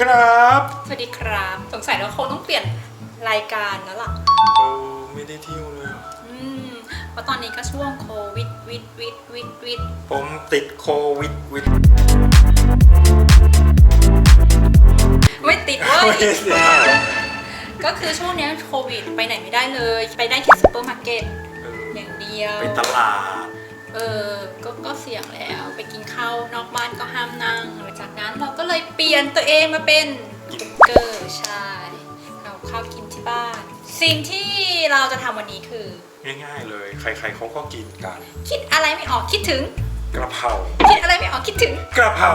ครับ สวัสดีครับ สงสัยเราคงต้องเปลี่ยนรายการแล้วล่ะเออไม่ได้เที่ยวเลยอะอืมเพราะตอนนี้ก็ช่วงโควิดวิดวิดวิดวิดผมติดโควิดวิดไม่ติดเว้ไม่ยได้เที่ยวก็คือช่วงเนี้ยโควิดไปไหนไม่ได้เลย ไปได้แค่ซูเปอร์มาร์เก็ตเอออย่างเดียว ไปตลาด เออก็ก็เสี่ยงแล้ว ไปกินข้าวนอกบ้านก็ห้ามนั่ง จากนั้นเราก็เลยเปลี่ยนตัวเองมาเป็นกุ๊กเกอร์ใช่เอาข้าวกินที่บ้าน สิ่งที่เราจะทำวันนี้คือ ง่ายๆเลย ใครๆเขาก็กินกัน คิดอะไรไม่ออกคิดถึง กระเพราคิดอะไรไม่ออกคิดถึง กระเพรา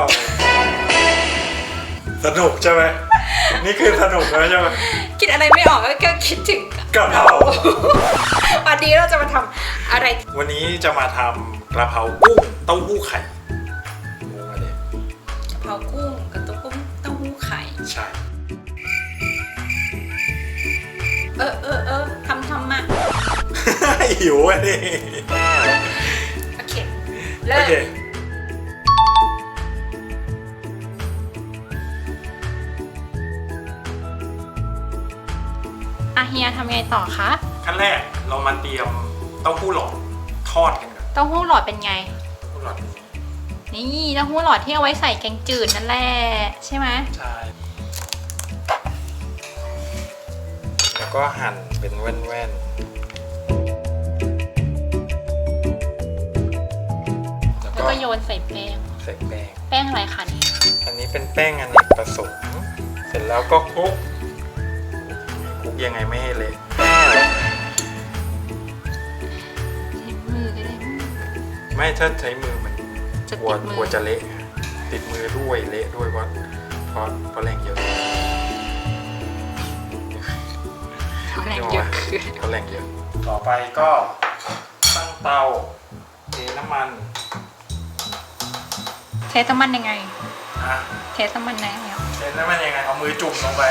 สนุกใช่ไหม นี่คือสนุกแล้วใช่ไหม คิดอะไรไม่ออกก็ก็คิดถึงกระเพรา วันนี้เราจะมาทำอะไร วันนี้จะมาทำกระเพรากุ้งเต้าหู้ไข่งงอะไรกะเพรากุ้งกับตัวกุ้งเต้าหู้ไข่ ใช่ เออเออเออทำทำมาหิวอะนี่โอเคเริ่โอมเค อะเฮียทำไงต่อคะขั้นแรกเรามาเตรียมเต้าหู้หลอดทอดกันก่อนเต้าหู้หลอดเป็นไง เต้าหู้หลอดนี้นี่เต้าหู้หลอดที่เอาไว้ใส่แกงจืดนั่นแหละใช่ไหมใช่แล้วก็หั่นเป็นแว่นๆแล้วแล้วก็ก็โยนใส่แป้ง ใส่แป้ง แป้งอะไรคะนี่ อันนี้เป็นแป้งอเนกประสงค์เสร็จแล้วก็คลุกคลุก ยังไงไม่ให้เละใช้มือก็ได้ ไม่ถ้าใช้มือมันจะกลัวติดมืกลัวจะเละติดมือด้วยเละด้วยเพราะเพราะเพราะแรงเยอะเอาแรงเยอะคือ เพราะแรงเยอะ ต่อไปก็ตั้งเตาเทน้ำมันเทสน้ำมันยังไง อะเทสน้ำมันยังไงอะเทน้ำมันยังไงเอามือจุ่มลงไป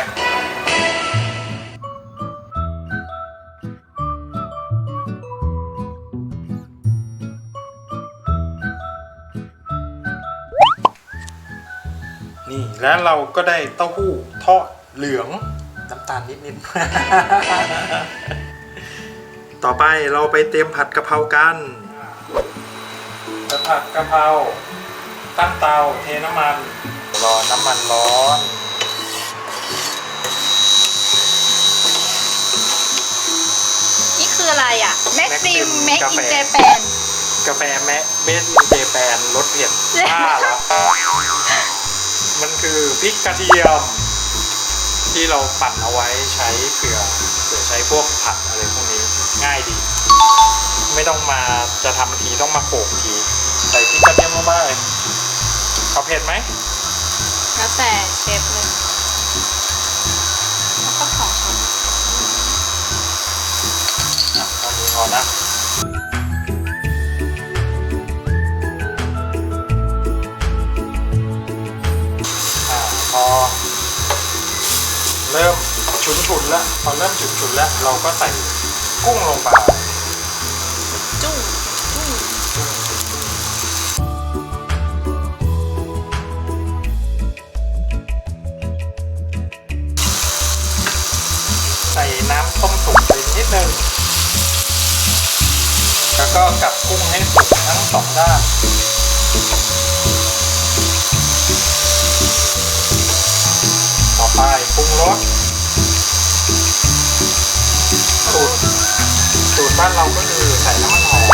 นี่แล้วเราก็ได้เต้าหู้ทอดเหลืองน้ำตาลนิดๆ ต่อไปเราไปเตรียมผัดกะเพรากันจะผัดกะเพราตั้งเตาเทน้ำมัน รอน้ำมันร้อนนี่คืออะไรอะแม็กซิม Maxim แม็กกาอิแฟนเจแปนกาแฟแมะเบสอินเจแปนรสเผ็ดบ้าเหรอ มันคือพริกกระเทียม ที่เราปั่นเอาไว้ใช้เผื่อเผื่อใช้พวกผัดอะไรพวกนี้ง่ายดี ไม่ต้องมาจะทำทีต้องมาโขลกที ใส่พริกกระเทียมลงไปเอาเผ็ดไหมแล้วแต่เชฟเลยแล้วก็ของชมอะตอนนี้พอนะ ฉุนๆแล้วพอเริ่มฉุนๆแล้ว เราก็ใส่กุ้งลงไปจุ้งจุ้งใส่น้ำต้มสุกไปนิดนึงแล้วก็กลับกุ้งให้สุกทั้งสองด้านต่อไปปรุงรสสู บ้านเราก็คือใส่น้ำมันหอย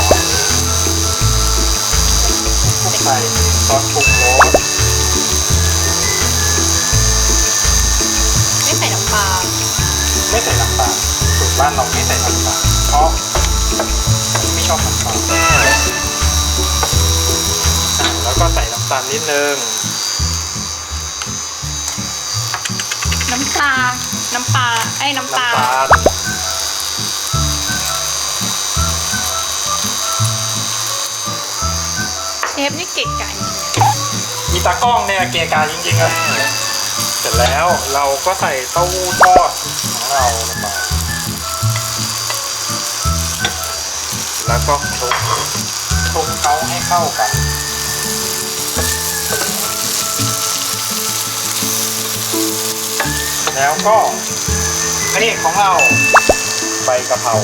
ใส่ซอสปรุงรสไม่ใส่น้ำปลาไม่ใส่น้ำตาลสูตรบ้านเราไม่ใส่น้ำตาลเพราะไม่ชอบน้ำตาลอะแล้วก็ใส่น้ำตาลนิดนึงน้ำปลา น้ำปลาไอ้น้ำตาน้ำตา เชฟนี่เก่งไก่มีตากล้องเนี่ยเกะกาจริงๆอะเสร็จแล้วเราก็ใส่เต้าหู้ทอดของเราลงไปแล้วก็คลุกคลุกเขาให้เข้ากันพแล้วก็พระเอกของเราใบกะเพรา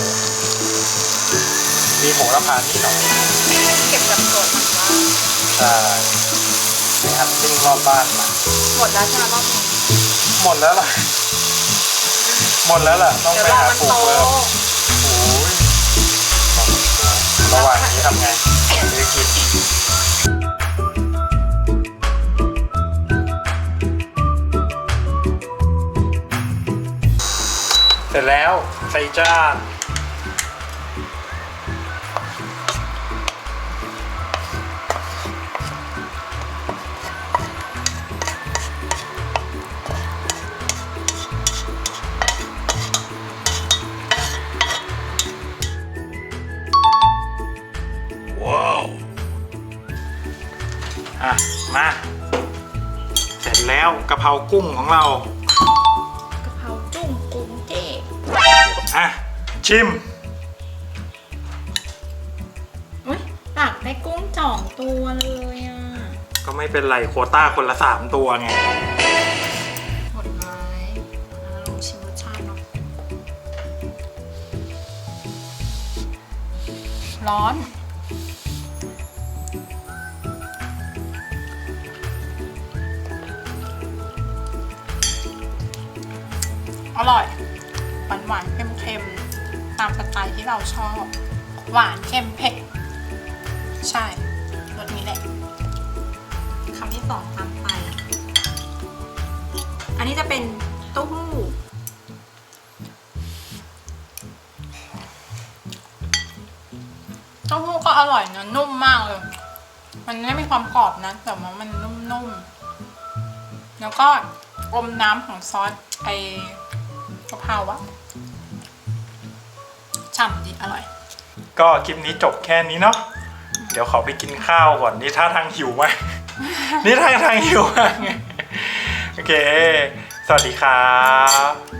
มีโหระพานิดหน่อย เก็บกับส่วนมันว่า ใช่ไปฮันติ้งรอบบ้านมาหมดแล้วใช่ไหมรอบนี้หมดแล้วล่ะ หมดแล้วล่ะ ต้องเดี๋ยวไปรอหามันปลูโตกเพิ่มโอ้ยระหว่างนี้ทำไงซื้อกินเสร็จแล้วใส่จาน อะ มา เสร็จแล้วกะเพรากุ้งของเรา กะเพราจุ้งกุ้งเจ๊อะ ชิมอุ้ยตักได้กุ้งจ่องตัวเลยอะ ก็ไม่เป็นไรโควต้าคนละสามตัวไง หมดไหมอะลองชิมรสชาติเนาะร้อน อร่อย หวานหวานๆเค็มๆตามสไตล์ที่เราชอบ หวานเค็มเผ็ด ใช่รสนี้แหละคำที่สองตามไป อันนี้จะเป็นเต้าหู้เต้าหู้ก็อร่อยนะนุ่มมากเลย มันไม่มีความกรอบนะ แต่ว่ามันนุ่มๆ แล้วก็อมน้ำของซอสไอ กะเพราอะฉ่ำดีอร่อย ก็คลิปนี้จบแค่นี้เนาะเดี๋ยวขอไปกินข้าวก่อนนี่ท่าทางหิวไหม นี่ท่าทางหิวมากไงโอเค สวัสดีครับ